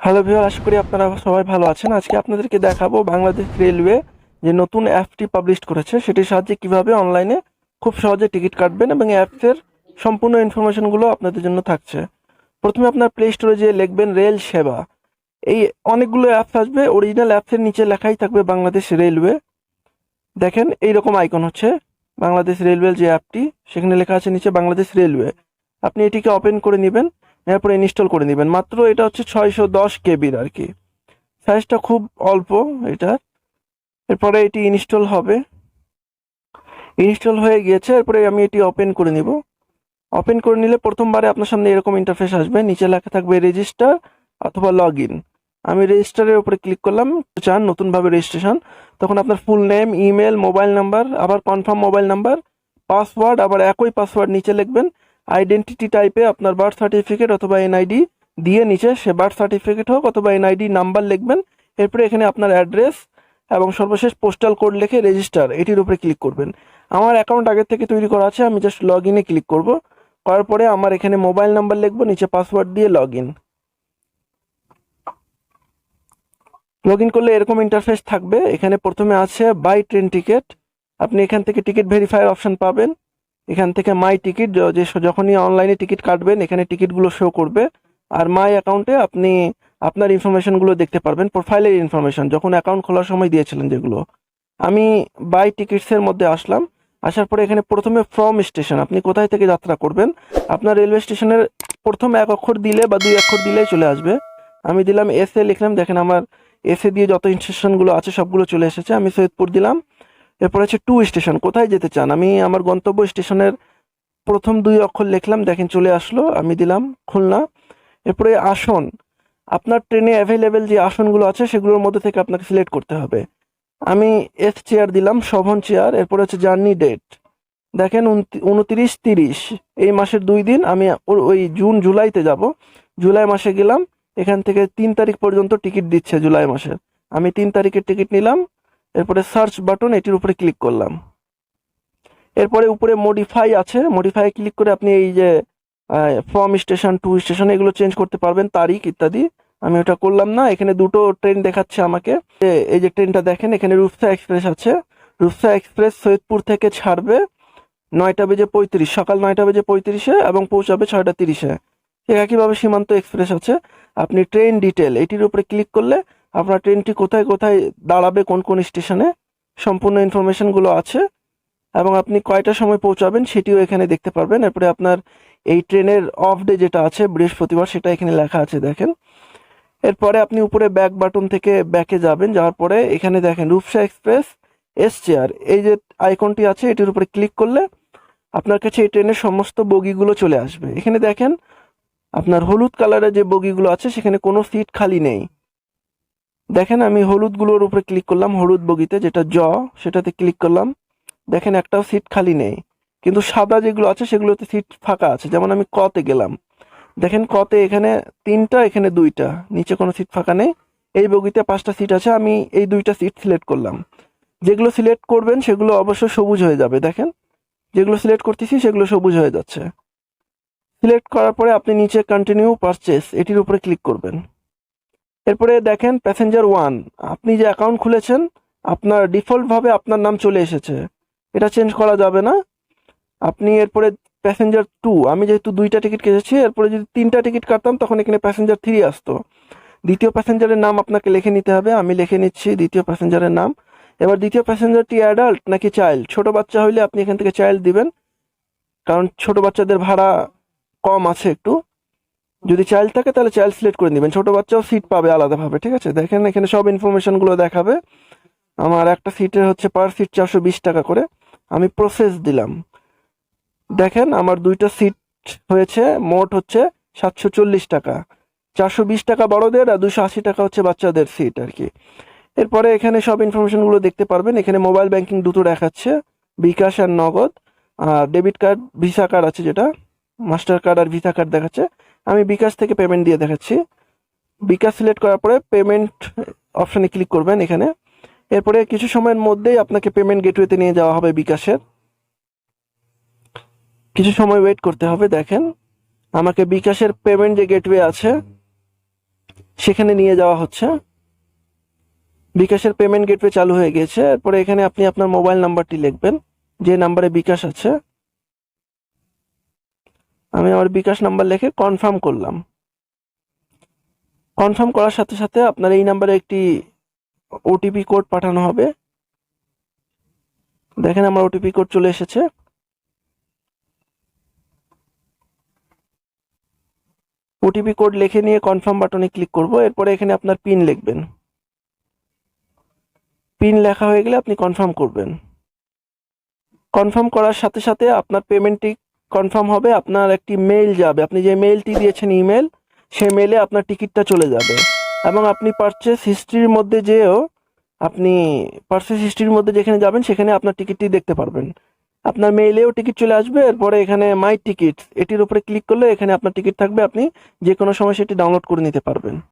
Hello viewer আশা করি আপনারা সবাই ভালো আছেন। আজকে আপনাদেরকে দেখাবো বাংলাদেশ রেলওয়ে যে নতুন অ্যাপটি পাবলিশ করেছে। সেটির সাহায্যে কীভাবে অনলাইনে খুব সহজে টিকিট কাটবেন এবং অ্যাপসের সম্পূর্ণ ইনফরমেশনগুলো আপনাদের জন্য থাকছে। প্রথমে আপনার প্লে স্টোরে যে লিখবেন রেল সেবা। এই অনেকগুলো অ্যাপস আসবে। অরিজিনাল অ্যাপসের নিচে লেখাই থাকবে বাংলাদেশ রেলওয়ে। দেখেন, এইরকম আইকন হচ্ছে বাংলাদেশ রেলওয়ের যে অ্যাপটি। সেখানে লেখা আছে নিচে বাংলাদেশ রেলওয়ে। আপনি এটিকে ওপেন করে নেবেন। এরপরে ইনস্টল করে নেবেন। মাত্র এটা হচ্ছে ছয়শো দশ কেবির আর কি। সাইজটা খুব অল্প এটা। এরপরে এটি ইনস্টল হবে। ইনস্টল হয়ে গিয়েছে। এরপরে আমি এটি ওপেন করে নিব। ওপেন করে নিলে প্রথমবারে আপনার সামনে এরকম ইন্টারফেস আসবে। নিচে লেখা থাকবে রেজিস্টার অথবা লগ ইন আমি রেজিস্টারের উপরে ক্লিক করলাম। চান নতুনভাবে রেজিস্ট্রেশন তখন আপনার full name email mobile number আবার কনফার্ম মোবাইল নাম্বার পাসওয়ার্ড আবার একই পাসওয়ার্ড নিচে লিখবেন। আইডেন্টিটি টাইপে আপনার বার্থ সার্টিফিকেট অথবা এনআইডি দিয়ে নিচে সে বার্থ সার্টিফিকেট হোক অথবা এনআইডি নাম্বার লিখবেন। এরপরে এখানে আপনার অ্যাড্রেস এবং সর্বশেষ পোস্টাল কোড লিখে রেজিস্টার এটির উপরে ক্লিক করবেন। আমার অ্যাকাউন্ট আগের থেকে তৈরি করা আছে, আমি জাস্ট লগ ইনে ক্লিক করব। করার পরে আমার এখানে মোবাইল নাম্বার লিখব, নিচে পাসওয়ার্ড দিয়ে লগ ইন লগ ইন করলে এরকম ইন্টারফেস থাকবে। এখানে প্রথমে আছে বাই ট্রেন টিকিট আপনি এখান থেকে টিকিট ভেরিফায়ার অপশন পাবেন। এখান থেকে মাই টিকিট, যে যখনই অনলাইনে টিকিট কাটবেন, এখানে টিকিটগুলো শো করবে। আর মাই অ্যাকাউন্টে আপনি আপনার ইনফরমেশনগুলো দেখতে পারবেন প্রোফাইলের ইনফরমেশন যখন অ্যাকাউন্ট খোলার সময় দিয়েছিলেন যেগুলো। আমি বাই টিকিটসের মধ্যে আসলাম, আসার পরে এখানে প্রথমে ফ্রম স্টেশন আপনি কোথায় থেকে যাত্রা করবেন, আপনার রেলওয়ে স্টেশনের প্রথম এক অক্ষর দিলে বা দুই অক্ষর দিলেই চলে আসবে। আমি দিলাম এস লিখলাম, দেখেন আমার এসে দিয়ে যত স্টেশনগুলো আছে, সবগুলো চলে এসেছে, আমি সৈয়দপুর দিলাম। এরপর আছে টু স্টেশন কোথায় যেতে চান? আমি আমার গন্তব্য স্টেশনের প্রথম দুই অক্ষর লিখলাম, দেখেন চলে আসলো, আমি দিলাম খুলনা। এরপরে আসন। আপনার ট্রেনে অ্যাভেলেবেল যে আসনগুলো আছে, সেগুলোর মধ্যে থেকে আপনাকে সিলেক্ট করতে হবে। আমি এস চেয়ার দিলাম, শোভন চেয়ার এরপরে হচ্ছে জার্নি ডেট দেখেন উনত্রিশ তিরিশ, এই মাসের দুই দিন, আমি ওই জুন, জুলাইতে যাব। জুলাই মাসে গেলাম, এখান থেকে তিন তারিখ পর্যন্ত টিকিট দিচ্ছে জুলাই মাসের। আমি তিন তারিখের টিকিট নিলাম এরপরে সার্চ বাটন এটির উপরে ক্লিক করলাম। এরপরে উপরে মডিফাই আছে। মডিফাই ক্লিক করে আপনি এই যে ফ্রম স্টেশন টু স্টেশন এগুলো চেঞ্জ করতে পারবেন, তারিখ ইত্যাদি। আমি ওটা করলাম না। এখানে দুটো ট্রেন দেখাচ্ছে আমাকে। এই যে ট্রেনটা দেখেন, এখানে রূপসা এক্সপ্রেস আছে। রূপসা এক্সপ্রেস সৈয়দপুর থেকে ছাড়বে নয়টা বেজে পঁয়ত্রিশ, সকাল নয়টা বেজে পঁয়ত্রিশে এবং পৌঁছাবে ছয়টা তিরিশে। একইভাবে সীমান্ত এক্সপ্রেস আছে। আপনি ট্রেন ডিটেল এটির উপরে ক্লিক করলে আপনার ট্রেনটি কোথায় কোথায় দাঁড়াবে, কোন কোন স্টেশনে, সম্পূর্ণ ইনফরমেশনগুলো আছে। এবং আপনি কয়টা সময় পৌঁছাবেন সেটিও এখানে দেখতে পারবেন। এরপরে আপনার এই ট্রেনের অফ ডে যেটা আছে, বৃহস্পতিবার, সেটা এখানে লেখা আছে, দেখেন। এরপরে আপনি উপরে ব্যাক বাটন থেকে ব্যাকে যাবেন, যাওয়ার পরে এখানে দেখেন রূপসা এক্সপ্রেস এস চেয়ার এই যে আইকনটি আছে, এটির উপরে ক্লিক করলে আপনার কাছে এই ট্রেনের সমস্ত বগিগুলো চলে আসবে। এখানে দেখেন, আপনার হলুদ কালারের যে বগিগুলো আছে, সেখানে কোনো সিট খালি নেই। দেখেন আমি হলুদগুলোর উপরে ক্লিক করলাম, হলুদ বগিতে যেটা জ, সেটাতে ক্লিক করলাম। দেখেন একটাও সিট খালি নেই। কিন্তু সাদা যেগুলো আছে, সেগুলোতে সিট ফাঁকা আছে। যেমন আমি কতে গেলাম। দেখেন কতে এখানে তিনটা, এখানে দুইটা। নিচে কোনো সিট ফাঁকা নেই। এই বগিতে পাঁচটা সিট আছে, আমি এই দুইটা সিট সিলেক্ট করলাম। যেগুলো সিলেক্ট করবেন, সেগুলো অবশ্য সবুজ হয়ে যাবে, দেখেন। যেগুলো সিলেক্ট করতেছি, সেগুলো সবুজ হয়ে যাচ্ছে। সিলেক্ট করার পরে আপনি নিচে কন্টিনিউ পারচেস এটির উপরে ক্লিক করবেন। এরপরে দেখেন প্যাসেঞ্জার ওয়ান আপনি যে অ্যাকাউন্ট খুলেছেন, আপনার ডিফল্টভাবে আপনার নাম চলে এসেছে। এটা চেঞ্জ করা যাবে না। আপনি এরপরে প্যাসেঞ্জার টু আমি যেহেতু দুইটা টিকিট কেটেছি, এরপরে যদি তিনটা টিকিট কাটতাম, তখন এখানে প্যাসেঞ্জার থ্রি আসতো। দ্বিতীয় প্যাসেঞ্জারের নাম আপনাকে লিখে নিতে হবে, আমি লিখে নিচ্ছি দ্বিতীয় প্যাসেঞ্জারের নাম। এবার দ্বিতীয় প্যাসেঞ্জারটি অ্যাডাল্ট নাকি চাইল্ড ছোট বাচ্চা হইলে আপনি এখান থেকে চাইল্ড দিবেন। কারণ ছোট বাচ্চাদের ভাড়া কম আছে একটু। যদি চাইল্ড থাকে, তাহলে চাইল্ড সিলেক্ট করে নেবেন। ছোট বাচ্চাও সিট পাবে আলাদাভাবে, ঠিক আছে? দেখেন, এখানে সব ইনফরমেশনগুলো দেখাবে। আমার একটা সিটের হচ্ছে পার সিট চারশো বিশ টাকা করে। আমি প্রসেস দিলাম। দেখেন, আমার দুইটা সিট হয়েছে, মোট হচ্ছে সাতশো চল্লিশ টাকা। চারশো বিশ টাকা বড়দের আর দুশো আশি টাকা হচ্ছে বাচ্চাদের সিট আর কি এরপরে এখানে সব ইনফরমেশনগুলো দেখতে পারবেন। এখানে মোবাইল ব্যাংকিং দুটো দেখাচ্ছে, বিকাশ আর নগদ। আর ডেবিট কার্ড ভিসা কার্ড আছে যেটা। মাস্টার কার্ড আর ভিসা কার্ড দেখাচ্ছে। আমি বিকাশ থেকে পেমেন্ট দিয়ে দেখাচ্ছি। বিকাশ সিলেক্ট করার পরে পেমেন্ট অপশানে ক্লিক করবেন এখানে। এরপরে কিছু সময়ের মধ্যেই আপনাকে পেমেন্ট গেটওয়েতে নিয়ে যাওয়া হবে বিকাশের। কিছু সময় ওয়েট করতে হবে, দেখেন। আমাকে বিকাশের পেমেন্ট যে গেটওয়ে আছে, সেখানে নিয়ে যাওয়া হচ্ছে। বিকাশের পেমেন্ট গেটওয়ে চালু হয়ে গেছে। এরপরে এখানে আপনি আপনার মোবাইল নাম্বারটি লিখবেন। যে নাম্বারে বিকাশ আছে আমি আমার বিকাশ নাম্বার লিখে কনফার্ম করলাম। কনফার্ম করার সাথে সাথে আপনার এই নাম্বারে একটি ওটিপি কোড পাঠানো হবে। দেখেন আমার ওটিপি কোড চলে এসেছে। ওটিপি কোড লিখে নিয়ে কনফার্ম বাটনে ক্লিক করব, এরপরে এখানে আপনার পিন লিখবেন। পিন লেখা হয়ে গেলে আপনি কনফার্ম করবেন। কনফার্ম করার সাথে সাথে আপনার পেমেন্টটি কনফার্ম হবে আপনার একটি মেইল যাবে। আপনি যে মেইলটি দিয়েছেন ইমেল, সেই মেইলে আপনার টিকিটটা চলে যাবে। এবং আপনি পারচেস হিস্ট্রির মধ্যে যেও আপনি পারচেস হিস্ট্রির মধ্যে যেখানে যাবেন, সেখানে আপনার টিকিটটি দেখতে পারবেন। আপনার মেইলেও টিকিট চলে আসবে, এরপরে এখানে মাই টিকিট এটির উপরে ক্লিক করলে এখানে আপনার টিকিট থাকবে, আপনি যে কোনো সময় সেটি ডাউনলোড করে নিতে পারবেন।